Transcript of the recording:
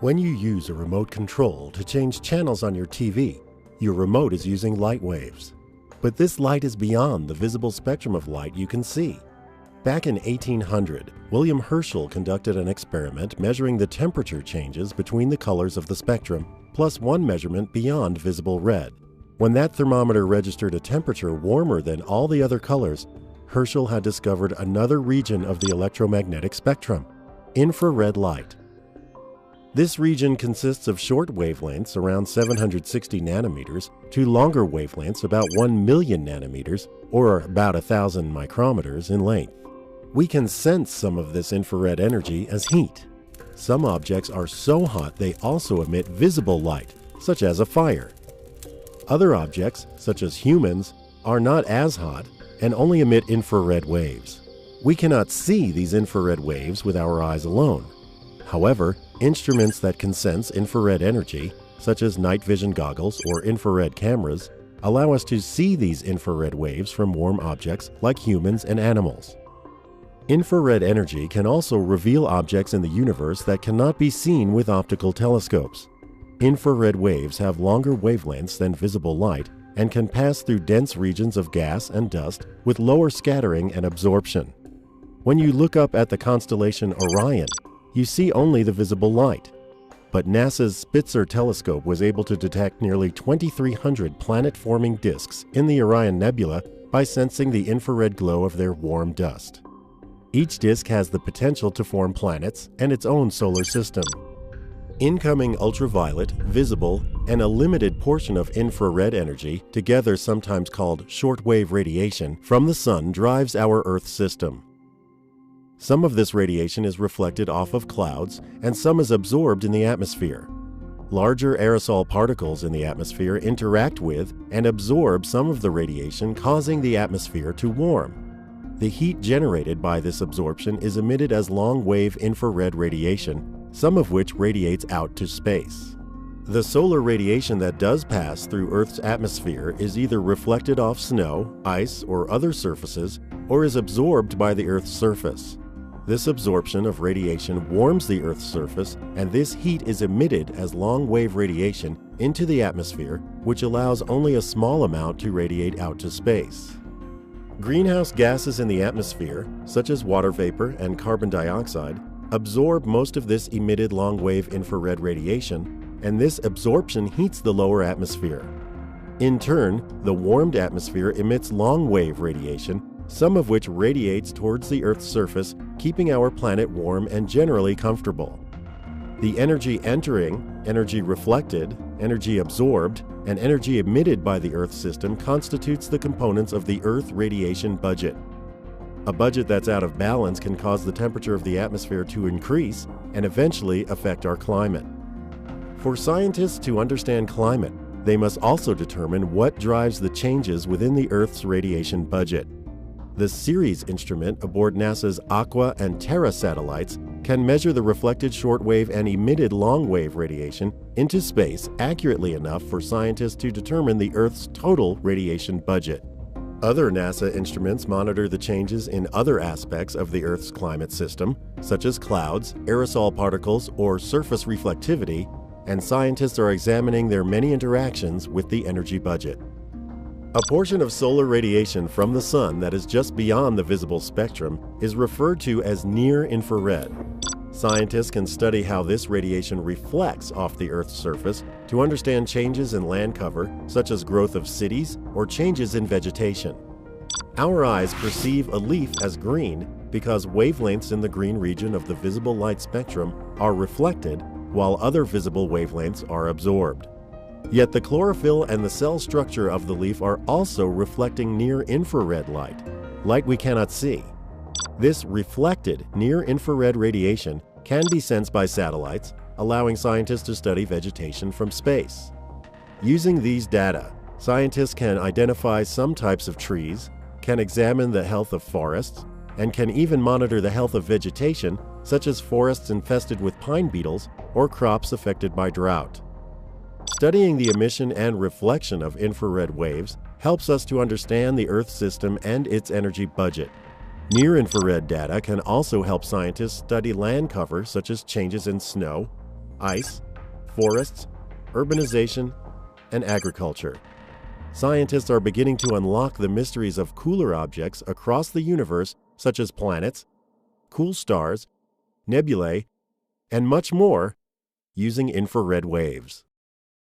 When you use a remote control to change channels on your TV, your remote is using light waves. But this light is beyond the visible spectrum of light you can see. Back in 1800, William Herschel conducted an experiment measuring the temperature changes between the colors of the spectrum, plus one measurement beyond visible red. When that thermometer registered a temperature warmer than all the other colors, Herschel had discovered another region of the electromagnetic spectrum infrared light. This region consists of short wavelengths around 760 nanometers to longer wavelengths about 1 million nanometers or about 1,000 micrometers in length. We can sense some of this infrared energy as heat. Some objects are so hot they also emit visible light, such as a fire. Other objects, such as humans, are not as hot and only emit infrared waves. We cannot see these infrared waves with our eyes alone. However, instruments that can sense infrared energy, such as night vision goggles or infrared cameras, allow us to see these infrared waves from warm objects like humans and animals. Infrared energy can also reveal objects in the universe that cannot be seen with optical telescopes. Infrared waves have longer wavelengths than visible light and can pass through dense regions of gas and dust with lower scattering and absorption. When you look up at the constellation Orion, you see only the visible light. But NASA's Spitzer telescope was able to detect nearly 2,300 planet forming disks in the Orion Nebula by sensing the infrared glow of their warm dust. Each disk has the potential to form planets and its own solar system. Incoming ultraviolet, visible, and a limited portion of infrared energy, together sometimes called shortwave radiation, from the Sun drives our Earth system. Some of this radiation is reflected off of clouds, and some is absorbed in the atmosphere. Larger aerosol particles in the atmosphere interact with and absorb some of the radiation, causing the atmosphere to warm. The heat generated by this absorption is emitted as long wave infrared radiation some of which radiates out to space. The solar radiation that does pass through Earth's atmosphere is either reflected off snow, ice, or other surfaces, or is absorbed by the Earth's surface. This absorption of radiation warms the Earth's surface, and this heat is emitted as long wave radiation into the atmosphere, which allows only a small amount to radiate out to space. Greenhouse gases in the atmosphere, such as water vapor and carbon dioxide, absorb most of this emitted long wave infrared radiation, and this absorption heats the lower atmosphere. In turn, the warmed atmosphere emits long wave radiation, some of which radiates towards the Earth's surface, keeping our planet warm and generally comfortable. The energy entering, energy reflected, energy absorbed, and energy emitted by the Earth system constitutes the components of the Earth radiation budget. A budget that's out of balance can cause the temperature of the atmosphere to increase and eventually affect our climate. For scientists to understand climate, they must also determine what drives the changes within the Earth's radiation budget. The CERES instrument aboard NASA's Aqua and Terra satellites can measure the reflected shortwave and emitted longwave radiation into space accurately enough for scientists to determine the Earth's total radiation budget. Other NASA instruments monitor the changes in other aspects of the Earth's climate system, such as clouds, aerosol particles, or surface reflectivity, and scientists are examining their many interactions with the energy budget. A portion of solar radiation from the Sun that is just beyond the visible spectrum is referred to as near infrared. Scientists can study how this radiation reflects off the Earth's surface to understand changes in land cover, such as growth of cities or changes in vegetation. Our eyes perceive a leaf as green because wavelengths in the green region of the visible light spectrum are reflected while other visible wavelengths are absorbed. Yet the chlorophyll and the cell structure of the leaf are also reflecting near infrared light, light we cannot see. This reflected near infrared radiation can be sensed by satellites, allowing scientists to study vegetation from space. Using these data, scientists can identify some types of trees, can examine the health of forests, and can even monitor the health of vegetation, such as forests infested with pine beetles or crops affected by drought. Studying the emission and reflection of infrared waves helps us to understand the Earth system and its energy budget. Near-infrared data can also help scientists study land cover such as changes in snow, ice, forests, urbanization, and agriculture. Scientists are beginning to unlock the mysteries of cooler objects across the universe such as planets, cool stars, nebulae, and much more using infrared waves.